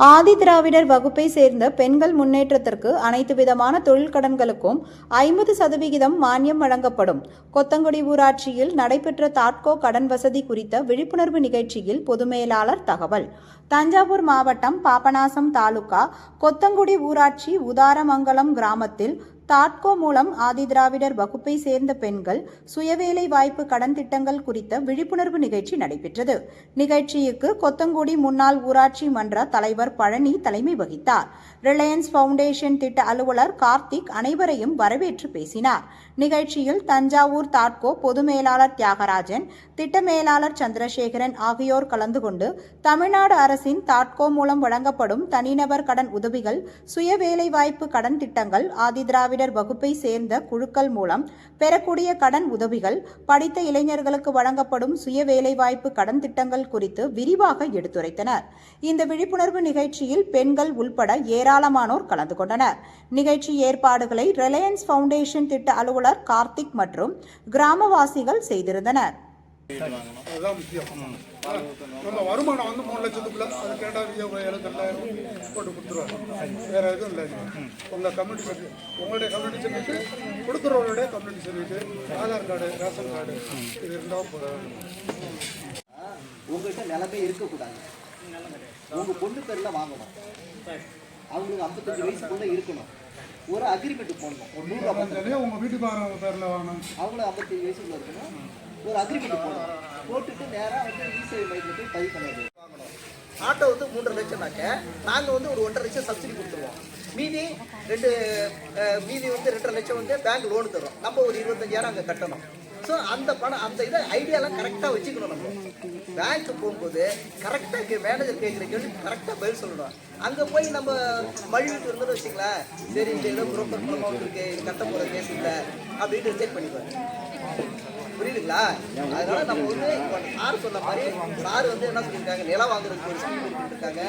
ஆதி திராவிடர் வகுப்பை சேர்ந்த பெண்கள் முன்னேற்றத்திற்கு அனைத்து விதமான தொழில் கடன்களுக்கும் ஐம்பது சதவிகிதம் மானியம் வழங்கப்படும். கொத்தங்குடி ஊராட்சியில் நடைபெற்ற தாட்கோ கடன் வசதி குறித்த விழிப்புணர்வு நிகழ்ச்சியில் பொதுமேலாளர் தகவல். தஞ்சாவூர் மாவட்டம் பாபநாசம் தாலுகா கொத்தங்குடி ஊராட்சி உதாரமங்கலம் கிராமத்தில் தாட்கோ மூலம் ஆதிதிராவிடர் வகுப்பை சேர்ந்த பெண்கள் சுயவேலை வாய்ப்பு கடன் திட்டங்கள் குறித்த விழிப்புணர்வு நிகழ்ச்சி நடைபெற்றது. நிகழ்ச்சிக்கு கொத்தங்குடி முன்னாள் ஊராட்சி மன்ற தலைவர் பழனி தலைமை வகித்தார். ரிலையன்ஸ் ஃபவுண்டேஷன் திட்ட அலுவலர் கார்த்திக் அனைவரையும் வரவேற்று பேசினார். நிகழ்ச்சியில் தஞ்சாவூர் தாட்கோ பொது மேலாளர் தியாகராஜன் திட்ட மேலாளர் சந்திரசேகரன் ஆகியோர் கலந்து கொண்டு தமிழ்நாடு அரசின் தாட்கோ மூலம் வழங்கப்படும் தனிநபர் கடன் உதவிகள் சுயவேலை வாய்ப்பு கடன் திட்டங்கள் திராவிடர் வகுப்பை சேர்ந்த குழுக்கள் மூலம் பெறக்கூடிய கடன் உதவிகள் படித்த இளைஞர்களுக்கு வழங்கப்படும் சுய வேலைவாய்ப்பு கடன் திட்டங்கள் குறித்து விரிவாக எடுத்துரைத்தனர். இந்த விழிப்புணர்வு நிகழ்ச்சியில் பெண்கள் உள்பட ஏராளமானோர் கலந்து கொண்டனர். நிகழ்ச்சி ஏற்பாடுகளை ரிலையன்ஸ் ஃபவுண்டேஷன் திட்ட அலுவலர் கார்த்திக் மற்றும் கிராமவாசிகள் செய்திருந்தனர். அதுதான் முக்கியம் நம்ம வருமானம் வந்து மூணு லட்சத்துக்குள்ள அது கேட்டால் ஏழு ரெண்டாயிரம் போட்டு கொடுத்துருவாங்க வேற எதுவும் இல்லை உங்கள் கம்யூனிட்டி சர்டிஃபிகேட் உங்களுடைய community certificate கொடுக்குறவங்களுடைய community certificate Aadhaar card ration card இது இருந்தால் போதும் உங்கள்கிட்ட நிலமே இருக்கக்கூடாது. உங்க பொண்ணு பேர்ல வாங்கணும். அவங்களுக்கு ஐம்பத்தஞ்சு வயசுக்குள்ள இருக்கணும். ஒரு அக்ரிமெண்ட் போடணும். ஒரு நூறு ஐம்பத்தஞ்சு உங்கள் வீட்டுக்காரங்க பேரில் வாங்கணும். அவங்களும் ஐம்பத்தஞ்சு வயசுக்குள்ள இருக்கணும். ஒரு அக்ரிமெண்ட் போடணும். போட்டுட்டு நேராக வந்து இசேவை மையத்தில் போய் பதிவு பண்ணது ஆட்டோ வந்து மூன்றரை லட்சம்னாக்க நாங்கள் வந்து ஒரு ஒன்றரை லட்சம் சப்சிடி கொடுத்துருவோம். மீதி ரெண்டு மீதி வந்து ரெண்டரை லட்சம் வந்து பேங்க் லோன் தரும். நம்ம ஒரு இருபத்தஞ்சாயிரம் அங்கே கட்டணும். ஸோ அந்த பணம் அந்த இதை ஐடியாலாம் கரெக்டாக வச்சுக்கணும் நம்ம. பேங்க்கு போகும்போது கரெக்டாக மேனேஜர் கேட்குற கேள்வி கரெக்டாக பதில் சொல்லணும். அங்கே போய் நம்ம மழுவிட்டு இருந்தோம்னு வச்சுங்களேன் சரி இந்த இடம் புரோக்கர் மூலமாக இருக்குது கட்ட போகிற கேஸ் இல்லை அப்படின்னு ரிஜெக்ட் பண்ணிடுவாங்க புரியுதுங்களா அதனால நம்ம வந்து சார் சொன்ன மாதிரி சார் வந்து என்ன சொல்லியிருக்காங்க? நிலம் வாங்குறதுக்கு ஒரு ஸ்கீம் கொடுத்துருக்காங்க.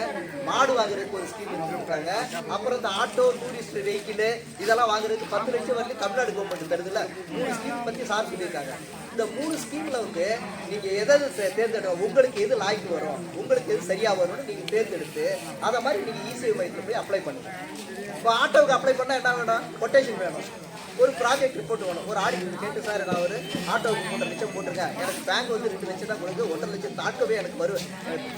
மாடு வாங்குறதுக்கு ஒரு ஸ்கீம் கொடுத்துருக்காங்க. அப்புறம் இந்த ஆட்டோ டூரிஸ்ட் வெஹிக்கிள் இதெல்லாம் வாங்குறதுக்கு பத்து லட்சம் வரைக்கும் தமிழ்நாடு கவர்மெண்ட் தருதுல மூணு ஸ்கீம் பற்றி சார் சொல்லியிருக்காங்க. இந்த மூணு ஸ்கீமில் வந்து நீங்கள் எதை தே- தேர்ந்தெடுக்க உங்களுக்கு எது லாய்க்கு வரும்? உங்களுக்கு எது சரியாக வரும்னு நீங்கள் தேர்ந்தெடுத்து அதை மாதிரி நீங்கள் இசேவை மையத்தில் போய் அப்ளை பண்ணுங்க. இப்போ ஆட்டோவுக்கு அப்ளை பண்ணால் என்ன வேணும்? கொட்டேஷன் வேணும். ஒரு ப்ராஜெக்ட் ரிப்போர்ட் வேணும். ஒரு ஆடிட் கேட்டு சார் நான் ஒரு ஆட்டோவுக்கு ஒன்றரை லட்சம் போட்டிருக்கேன். எனக்கு பேங்க் வந்து ரெண்டு லட்சம் தான் கொடுக்கு ஒன்றரை லட்சம் தாக்கவே எனக்கு வரும்.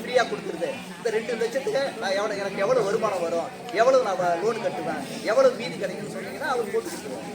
ஃப்ரீயாக கொடுத்துருது. இந்த ரெண்டு லட்சத்துக்கு நான் எவ்வளோ எனக்கு எவ்வளோ வருமானம் வரும்? எவ்வளோ நான் லோன் கட்டுவேன்? எவ்வளோ மீதி கிடைக்குன்னு சொன்னீங்கன்னா அவர் போட்டு கொடுத்துருவோம்